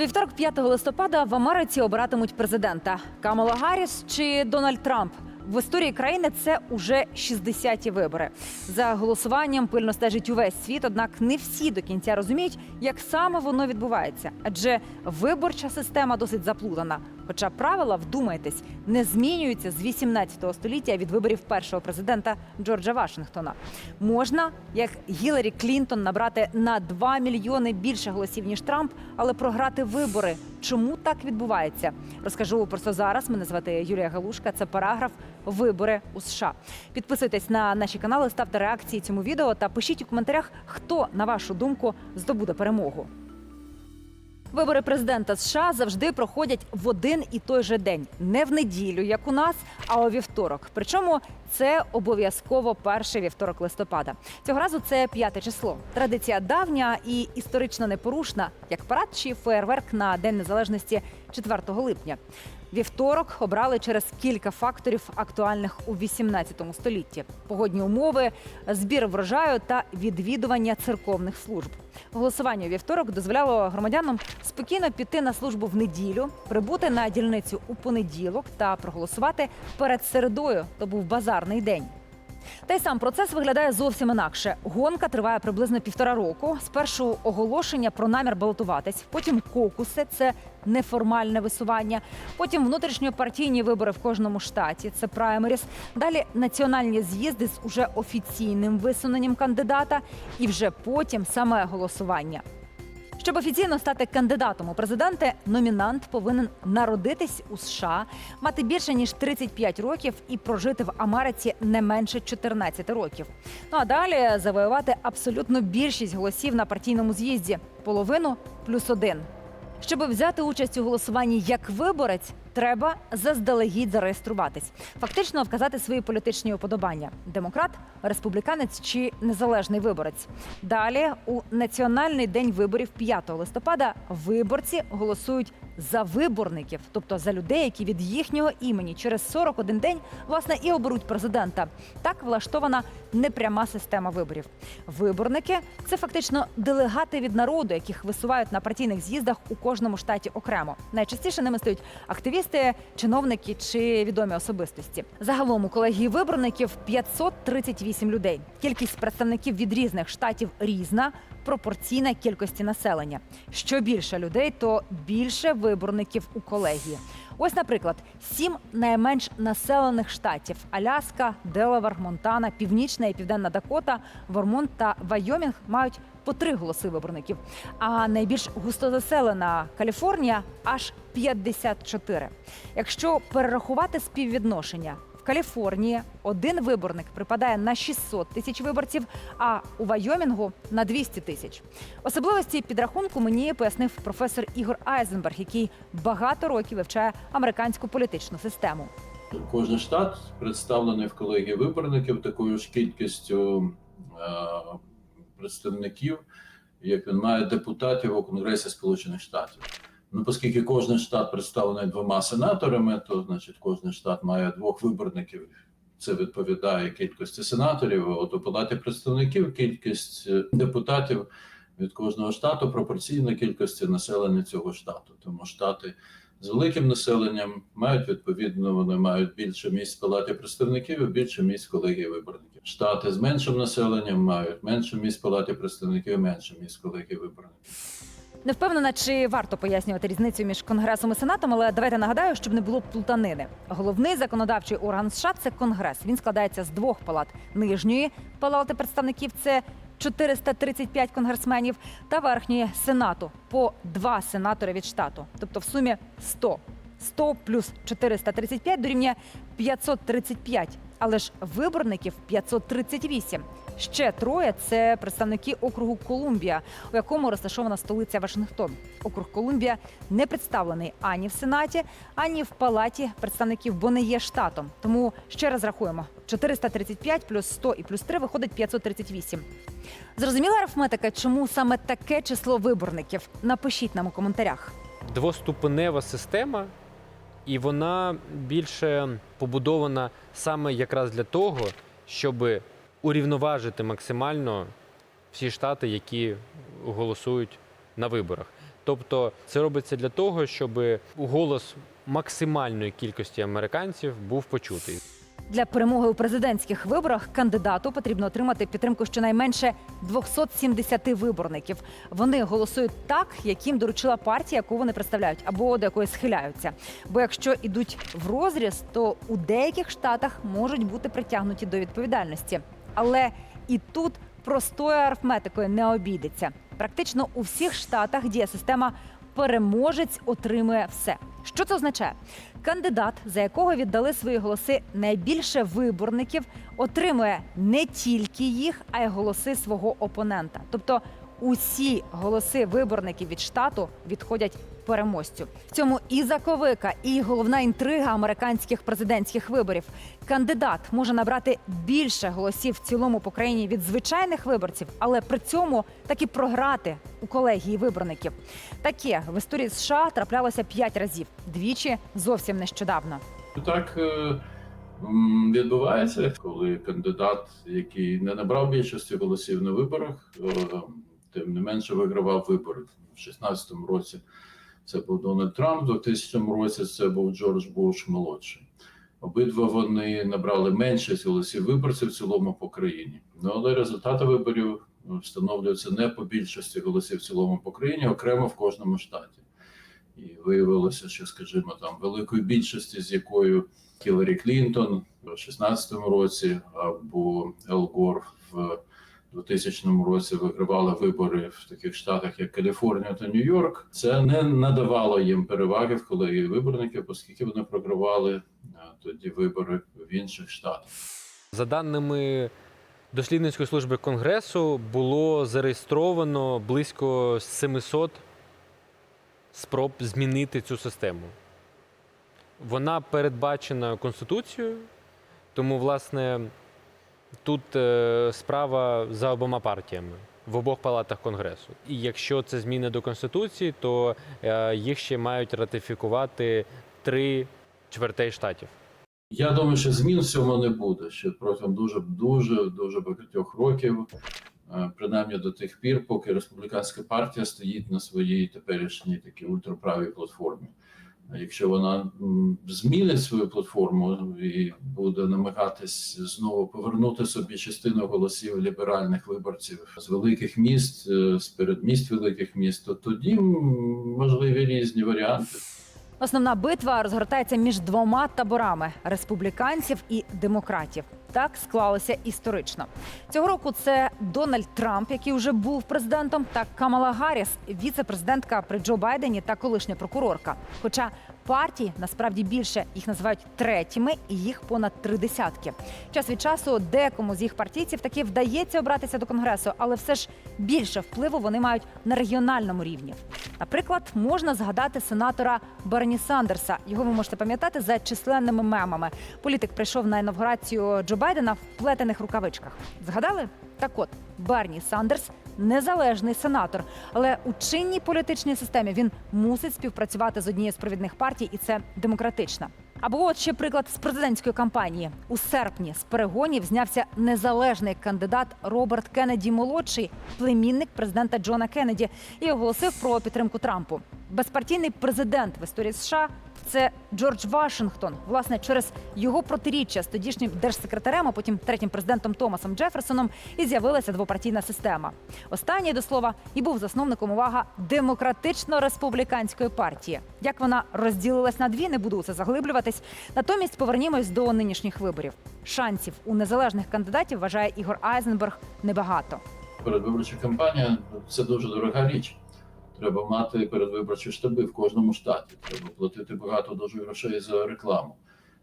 вівторок, 5 листопада, в Америці обиратимуть президента Камала Гарріс чи Дональд Трамп. В історії країни це уже 60-ті вибори. За голосуванням пильно стежить увесь світ, однак не всі до кінця розуміють, як саме воно відбувається. Адже виборча система досить заплутана. Хоча правила, вдумайтесь, не змінюються з 18 століття від виборів першого президента Джорджа Вашингтона. Можна, як Гіларі Клінтон, набрати на 2 мільйони більше голосів ніж Трамп, але програти вибори. Чому так відбувається? Розкажу просто зараз. Мене звати Юлія Галушка. Це параграф Вибори у США. Підписуйтесь на наші канали, ставте реакції цьому відео та пишіть у коментарях, хто на вашу думку здобуде перемогу. Вибори президента США завжди проходять в один і той же день, не в неділю, як у нас, а у вівторок. Причому це обов'язково перший вівторок листопада. Цього разу це п'яте число. Традиція давня і історично непорушна, як парад чи феєрверк на День Незалежності 4 липня. Вівторок обрали через кілька факторів, актуальних у 18 столітті: погодні умови, збір врожаю та відвідування церковних служб. Голосування вівторок дозволяло громадянам спокійно піти на службу в неділю, прибути на дільницю у понеділок та проголосувати перед середою. То був базарний день. Та й сам процес виглядає зовсім інакше. Гонка триває приблизно півтора року. Спершу оголошення про намір балотуватись, потім кокуси це неформальне висування. Потім внутрішньопартійні вибори в кожному штаті. Це праймеріс. Далі національні з'їзди з уже офіційним висуненням кандидата, і вже потім саме голосування. Щоб офіційно стати кандидатом у президенти, номінант повинен народитись у США, мати більше ніж 35 років і прожити в Америці не менше 14 років. Ну а далі завоювати абсолютно більшість голосів на партійному з'їзді половину плюс один. Щоб взяти участь у голосуванні як виборець, треба заздалегідь зареєструватись, фактично вказати свої політичні уподобання: демократ, республіканець чи незалежний виборець. Далі у національний день виборів 5 листопада виборці голосують за виборників, тобто за людей, які від їхнього імені через 41 день власне і оберуть президента. Так влаштована непряма система виборів. Виборники це фактично делегати від народу, яких висувають на партійних з'їздах у кожному штаті окремо. Найчастіше ними стають активісти, чиновники чи відомі особистості. Загалом у колегії виборників 538 людей. Кількість представників від різних штатів різна, пропорційна кількості населення. Що більше людей, то більше виборників у колегії. Ось, наприклад, сім найменш населених штатів: Аляска, Делавар, Монтана, Північна і Південна Дакота, Вормонт та Вайомінг мають по три голоси виборників. А найбільш густозаселена Каліфорнія аж 54. Якщо перерахувати співвідношення. Каліфорнії один виборник припадає на 600 тисяч виборців, а у Вайомінгу на 200 тисяч. Особливості підрахунку мені пояснив професор Ігор Айзенберг, який багато років вивчає американську політичну систему. Кожен штат представлений в колегії виборників такою ж кількістю е, представників, як він має депутатів у Конгресі Сполучених Штатів. Ну, оскільки кожен штат представлений двома сенаторами, то значить кожен штат має двох виборників. Це відповідає кількості сенаторів. От у палаті представників кількість е, депутатів від кожного штату пропорційна кількості населення цього штату. Тому штати з великим населенням мають відповідно, вони мають більше місць в палаті представників і більше місць колегії виборників. Штати з меншим населенням мають менше місць в палаті представників, і менше місць колегії виборників. Не впевнена, чи варто пояснювати різницю між конгресом і сенатом, але давайте нагадаю, щоб не було плутанини. Головний законодавчий орган США це конгрес. Він складається з двох палат: нижньої палати представників це 435 конгресменів, та верхньої сенату по два сенатори від штату, тобто в сумі 100. 100 плюс 435 дорівнює 535, але ж виборників 538. Ще троє це представники округу Колумбія, у якому розташована столиця Вашингтон. Округ Колумбія не представлений ані в сенаті, ані в палаті представників, бо не є штатом. Тому ще раз рахуємо: 435 плюс 100 і плюс 3 виходить 538. Зрозуміла арифметика, чому саме таке число виборників? Напишіть нам у коментарях. двоступенева система, і вона більше побудована саме якраз для того, щоб урівноважити максимально всі штати, які голосують на виборах. Тобто це робиться для того, щоб голос максимальної кількості американців був почутий. Для перемоги у президентських виборах кандидату потрібно отримати підтримку щонайменше 270 виборників. Вони голосують так, яким доручила партія, яку вони представляють, або до якої схиляються. Бо якщо ідуть в розріз, то у деяких штатах можуть бути притягнуті до відповідальності. Але і тут простою арифметикою не обійдеться. Практично у всіх штатах діє система переможець отримує все. Що це означає? Кандидат, за якого віддали свої голоси найбільше виборників, отримує не тільки їх, а й голоси свого опонента. Тобто усі голоси виборників від штату відходять переможцю. В цьому і заковика, і головна інтрига американських президентських виборів. Кандидат може набрати більше голосів в цілому по країні від звичайних виборців, але при цьому таки програти у колегії виборників. Таке в історії США траплялося п'ять разів, двічі зовсім нещодавно. Так е, відбувається, коли кандидат, який не набрав більшості голосів на виборах, е, тим не менше вигравав вибори в 16-му році. Це був Дональд Трамп, в 2000 році це був Джордж Буш молодший. Обидва вони набрали меншість голосів виборців в цілому по країні. Ну але результати виборів ну, встановлюються не по більшості голосів в цілому по країні, окремо в кожному штаті. І виявилося, що, скажімо, там великої більшості, з якою Хіларі Клінтон в 16-му році або Ел Гор в 2000 році вигравали вибори в таких штатах, як Каліфорнія та Нью-Йорк. Це не надавало їм переваги в колегії виборників, оскільки вони програвали тоді вибори в інших штатах. За даними дослідницької служби Конгресу, було зареєстровано близько 700 спроб змінити цю систему. Вона передбачена Конституцією, тому, власне, тут е, справа за обома партіями в обох палатах Конгресу. І якщо це зміни до Конституції, то е, їх ще мають ратифікувати три чвертей штатів. Я думаю, що змін в не буде ще протягом дуже дуже дуже багатьох років, е, принаймні до тих пір, поки республіканська партія стоїть на своїй теперішній такій ультраправій платформі. Якщо вона змінить свою платформу і буде намагатись знову повернути собі частину голосів ліберальних виборців з великих міст, е, з передміст великих міст, то тоді можливі різні варіанти. Основна битва розгортається між двома таборами республіканців і демократів. Так склалося історично. Цього року це Дональд Трамп, який вже був президентом, та Камала Гарріс, віце-президентка при Джо Байдені та колишня прокурорка. Хоча партій насправді більше їх називають третіми, і їх понад три десятки. Час від часу декому з їх партійців таки вдається обратися до конгресу, але все ж більше впливу вони мають на регіональному рівні. Наприклад, можна згадати сенатора Берні Сандерса. Його ви можете пам'ятати за численними мемами. Політик прийшов на інавгурацію Джо Байдена в плетених рукавичках. Згадали? Так от Берні Сандерс незалежний сенатор, але у чинній політичній системі він мусить співпрацювати з однією з провідних партій, і це демократична. Або от ще приклад з президентської кампанії у серпні з перегонів знявся незалежний кандидат Роберт Кеннеді молодший, племінник президента Джона Кеннеді, і оголосив про підтримку Трампу. Безпартійний президент в історії США це Джордж Вашингтон. Власне, через його протиріччя з тодішнім держсекретарем, а потім третім президентом Томасом Джеферсоном, і з'явилася двопартійна система. Останній до слова і був засновником увага демократично-республіканської партії. Як вона розділилась на дві, не буду у це заглиблюватись. Натомість повернімось до нинішніх виборів. Шансів у незалежних кандидатів вважає Ігор Айзенберг небагато. передвиборча кампанія це дуже дорога річ. Треба мати передвиборчі штаби в кожному штаті. Треба платити багато дуже грошей за рекламу.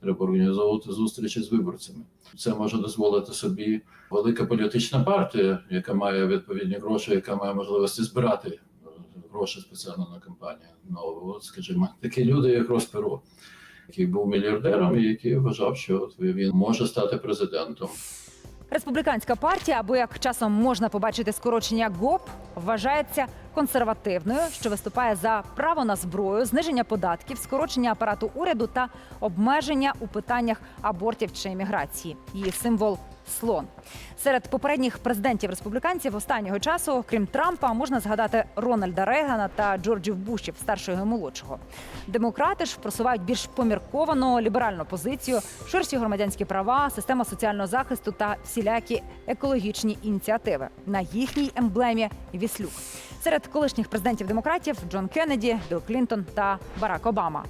Треба організовувати зустрічі з виборцями. Це може дозволити собі велика політична партія, яка має відповідні гроші, яка має можливості збирати е, гроші спеціально на кампанію. Ну от, скажімо, такі люди, як Рос Перо, який був мільярдером і який вважав, що він може стати президентом. Республіканська партія, або як часом можна побачити скорочення ГОП, вважається консервативною, що виступає за право на зброю, зниження податків, скорочення апарату уряду та обмеження у питаннях абортів чи імміграції. Її символ слон. Серед попередніх президентів республіканців останнього часу, крім Трампа, можна згадати Рональда Рейгана та Джорджів Бушів, старшого і молодшого. Демократи ж просувають більш помірковану ліберальну позицію, ширші громадянські права, система соціального захисту та всілякі екологічні ініціативи. На їхній емблемі віслюк. Серед колишніх президентів демократів Джон Кеннеді, Білл Клінтон та Барак Обама.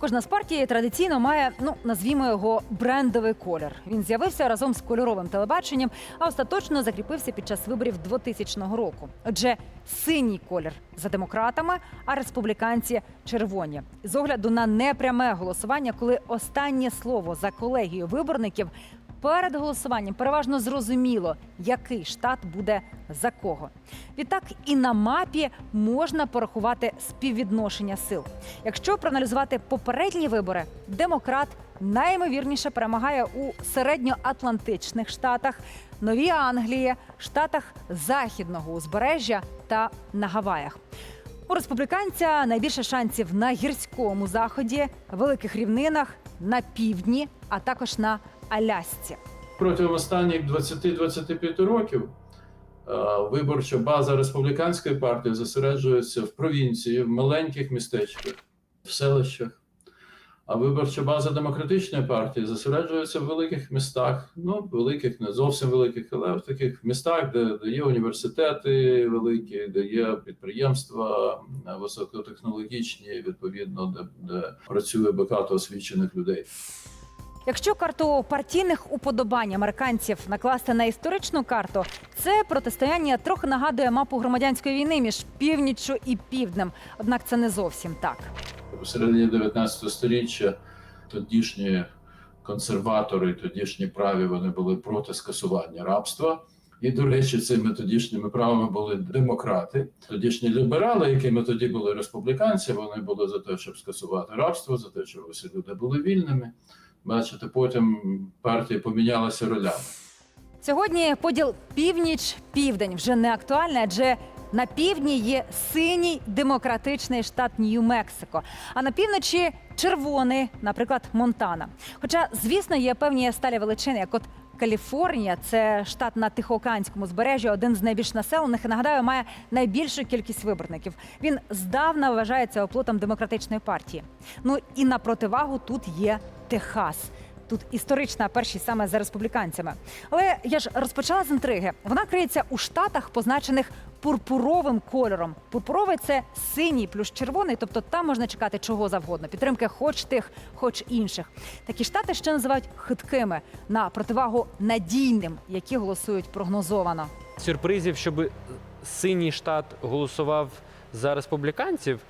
Кожна з партій традиційно має, ну назвімо його брендовий колір. Він з'явився разом з кольоровим телебаченням, а остаточно закріпився під час виборів 2000 року. Отже, синій колір за демократами, а республіканці червоні. З огляду на непряме голосування, коли останнє слово за колегією виборників. Перед голосуванням переважно зрозуміло, який штат буде за кого. Відтак і на мапі можна порахувати співвідношення сил. Якщо проаналізувати попередні вибори, демократ найімовірніше перемагає у середньоатлантичних штатах, Новій Англії, штатах західного узбережжя та на Гаваях. У республіканця найбільше шансів на гірському заході, великих рівнинах, на півдні, а також на Алясці. Протягом останніх 20-25 років е, виборча база республіканської партії зосереджується в провінції, в маленьких містечках, в селищах. А виборча база демократичної партії зосереджується в великих містах, ну великих, не зовсім великих, але в таких містах, де, де є університети великі, де є підприємства е, високотехнологічні, відповідно, де, де працює багато освічених людей. Якщо карту партійних уподобань американців накласти на історичну карту, це протистояння трохи нагадує мапу громадянської війни між північчю і півднем. Однак це не зовсім так. У середині 19 століття тодішні консерватори, тодішні праві, вони були проти скасування рабства. І, до речі, цими тодішніми правами були демократи. Тодішні ліберали, якими тоді були республіканці, вони були за те, щоб скасувати рабство, за те, щоб усі люди були вільними. Бачите, потім партії помінялися ролями. Сьогодні поділ північ-південь вже не актуальний, адже на півдні є синій демократичний штат Нью-Мексико, а на півночі червоний, наприклад, Монтана. Хоча, звісно, є певні сталі величини, як от Каліфорнія, це штат на Тихоокеанському збережжі, один з найбільш населених і нагадаю, має найбільшу кількість виборників. Він здавна вважається оплотом демократичної партії. Ну і на противагу тут є Техас. Тут історична першість саме за республіканцями. Але я ж розпочала з інтриги. Вона криється у штатах, позначених пурпуровим кольором. Пурпуровий це синій плюс червоний, тобто там можна чекати чого завгодно. Підтримки хоч тих, хоч інших. Такі штати ще називають хиткими на противагу надійним, які голосують прогнозовано. Сюрпризів, щоб синій штат голосував за республіканців,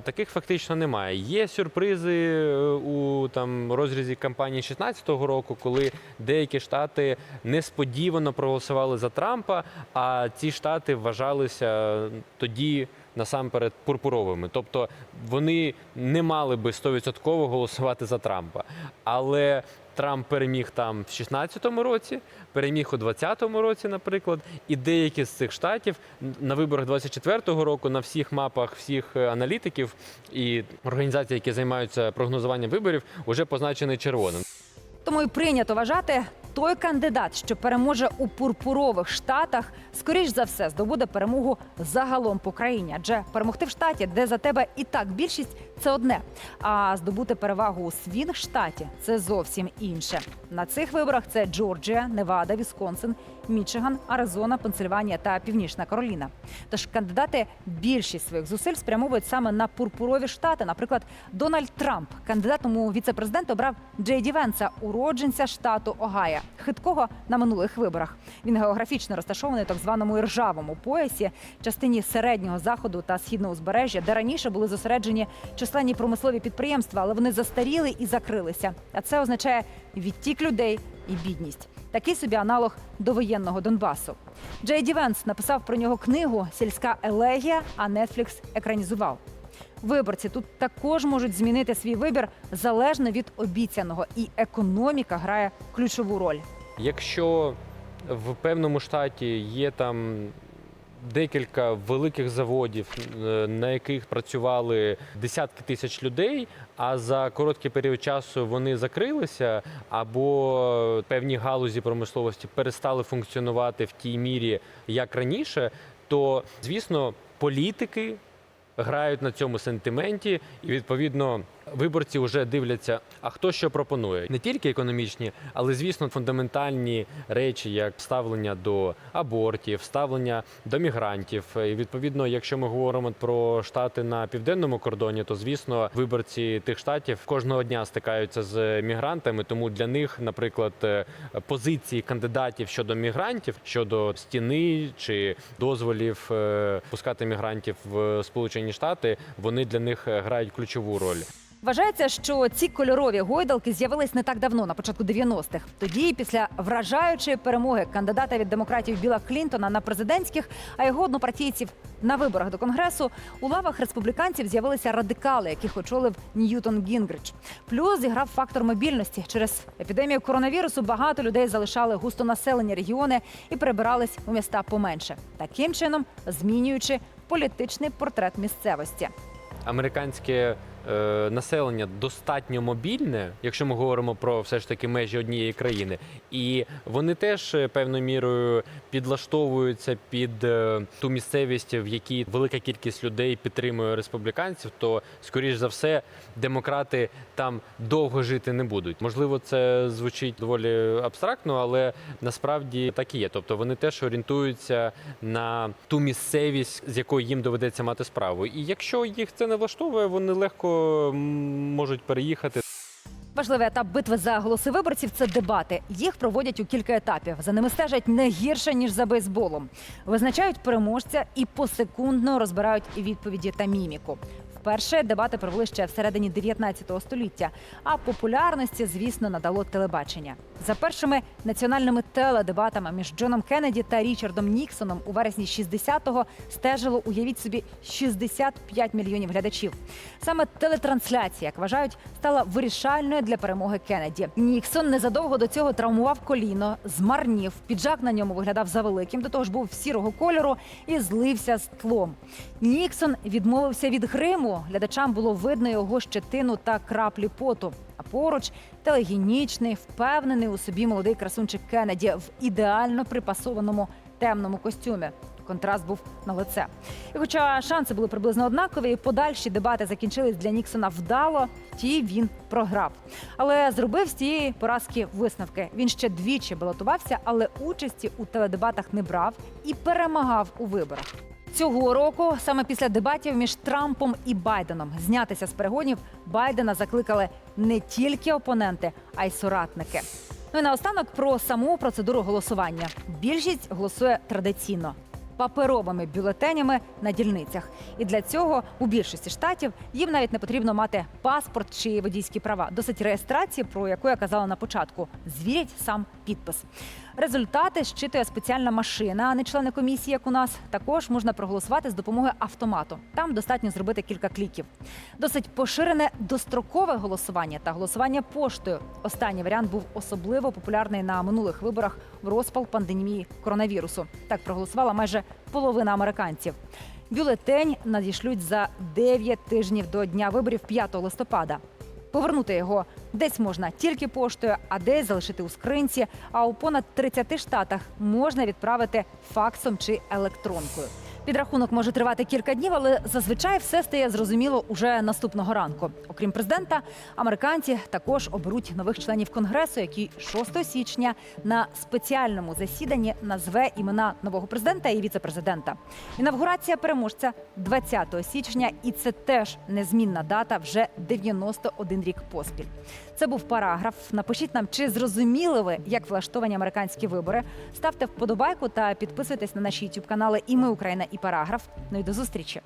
таких фактично немає. Є сюрпризи е, у там розрізі кампанії 16-го року, коли деякі штати несподівано проголосували за Трампа, а ці штати вважалися тоді. Насамперед пурпуровими, тобто вони не мали би 100% голосувати за Трампа. Але Трамп переміг там в 16-му році, переміг у 20-му році, наприклад, і деякі з цих штатів на виборах 24-го року на всіх мапах всіх е, аналітиків і організацій, які займаються прогнозуванням виборів, вже позначений червоним. Тому і прийнято вважати, той кандидат, що переможе у пурпурових штатах, скоріш за все здобуде перемогу загалом по країні. Адже перемогти в штаті, де за тебе і так більшість, це одне. А здобути перевагу у свінг штаті це зовсім інше. На цих виборах це Джорджія, Невада, Вісконсин, Мічиган, Аризона, Пенсильванія та Північна Кароліна. Тож кандидати більшість своїх зусиль спрямовують саме на пурпурові штати. Наприклад, Дональд Трамп, кандидатом у віце-президент обрав Джей Ді Венса, уродженця штату Огайо, хиткого на минулих виборах. Він географічно розташований в так званому іржавому поясі, частині середнього заходу та східного узбережжя, де раніше були зосереджені численні промислові підприємства, але вони застаріли і закрилися. А це означає відтік людей і бідність. Такий собі аналог довоєнного Донбасу. Джей Ді Венс написав про нього книгу Сільська елегія, а Нетфлікс екранізував. Виборці тут також можуть змінити свій вибір залежно від обіцяного, і економіка грає ключову роль. Якщо в певному штаті є там декілька великих заводів, е, на яких працювали десятки тисяч людей. А за короткий період часу вони закрилися, або певні галузі промисловості перестали функціонувати в тій мірі, як раніше, то звісно політики грають на цьому сентименті, і відповідно виборці вже дивляться, а хто що пропонує. Не тільки економічні, але звісно, фундаментальні речі, як ставлення до абортів, ставлення до мігрантів. І відповідно, якщо ми говоримо про штати на південному кордоні, то звісно, виборці тих штатів кожного дня стикаються з мігрантами. Тому для них, наприклад, е, позиції кандидатів щодо мігрантів, щодо стіни чи дозволів е, пускати мігрантів в Сполучені Штати, вони для них е, грають ключову роль. Вважається, що ці кольорові гойдалки з'явились не так давно, на початку 90-х. Тоді, після вражаючої перемоги кандидата від демократів Біла Клінтона на президентських, а його однопартійців на виборах до конгресу, у лавах республіканців з'явилися радикали, яких очолив Ньютон Гінгрич. Плюс зіграв фактор мобільності. Через епідемію коронавірусу багато людей залишали густонаселені регіони і перебирались у міста поменше, таким чином змінюючи політичний портрет місцевості. американське е, населення достатньо мобільне, якщо ми говоримо про все ж таки межі однієї країни, і вони теж е, певною мірою підлаштовуються під е, ту місцевість, в якій велика кількість людей підтримує республіканців, то скоріш за все демократи там довго жити не будуть. Можливо, це звучить доволі абстрактно, але насправді так і є. Тобто вони теж орієнтуються на ту місцевість, з якою їм доведеться мати справу. І якщо їх це не влаштовує, вони легко можуть переїхати. Важливий етап битви за голоси виборців це дебати. Їх проводять у кілька етапів. За ними стежать не гірше ніж за бейсболом. Визначають переможця і посекундно розбирають відповіді та міміку. Вперше дебати провели ще всередині 19 століття. А популярності, звісно, надало телебачення. За першими національними теледебатами між Джоном Кеннеді та Річардом Ніксоном у вересні 60-го стежило, уявіть собі, 65 мільйонів глядачів. Саме телетрансляція, як вважають, стала вирішальною для перемоги Кеннеді. Ніксон незадовго до цього травмував коліно, змарнів. Піджак на ньому виглядав завеликим, до того ж був сірого кольору і злився з тлом. Ніксон відмовився від гриму. Глядачам було видно його щетину та краплі поту. А поруч телегенічний, впевнений у собі молодий красунчик Кеннеді в ідеально припасованому темному костюмі. Контраст був на лице. І хоча шанси були приблизно однакові, подальші дебати закінчились для Ніксона вдало, ті він програв. Але зробив з цієї поразки висновки. Він ще двічі балотувався, але участі у теледебатах не брав і перемагав у виборах. Цього року, саме після дебатів між Трампом і Байденом, знятися з перегонів Байдена закликали не тільки опоненти, а й соратники. Ну і наостанок про саму процедуру голосування. Більшість голосує традиційно паперовими бюлетенями на дільницях. І для цього у більшості штатів їм навіть не потрібно мати паспорт чи водійські права. Досить реєстрації, про яку я казала на початку. Звірять сам підпис. Результати щитує спеціальна машина, а не члени комісії, як у нас. Також можна проголосувати з допомогою автомату. Там достатньо зробити кілька кліків. Досить поширене дострокове голосування та голосування поштою. Останній варіант був особливо популярний на минулих виборах в розпал пандемії коронавірусу. Так проголосувала майже половина американців. Бюлетень надішлють за 9 тижнів до дня виборів 5 листопада. Повернути його десь можна тільки поштою, а десь залишити у скринці. А у понад 30 штатах можна відправити факсом чи електронкою. Підрахунок може тривати кілька днів, але зазвичай все стає зрозуміло уже наступного ранку. Окрім президента, американці також оберуть нових членів конгресу, які 6 січня на спеціальному засіданні назве імена нового президента і віцепрезидента. Інавгурація переможця 20 січня, і це теж незмінна дата вже 91 рік поспіль. Це був параграф. Напишіть нам, чи зрозуміли ви, як влаштовані американські вибори. Ставте вподобайку та підписуйтесь на наші youtube канали. І ми Україна і параграф. Ну і до зустрічі.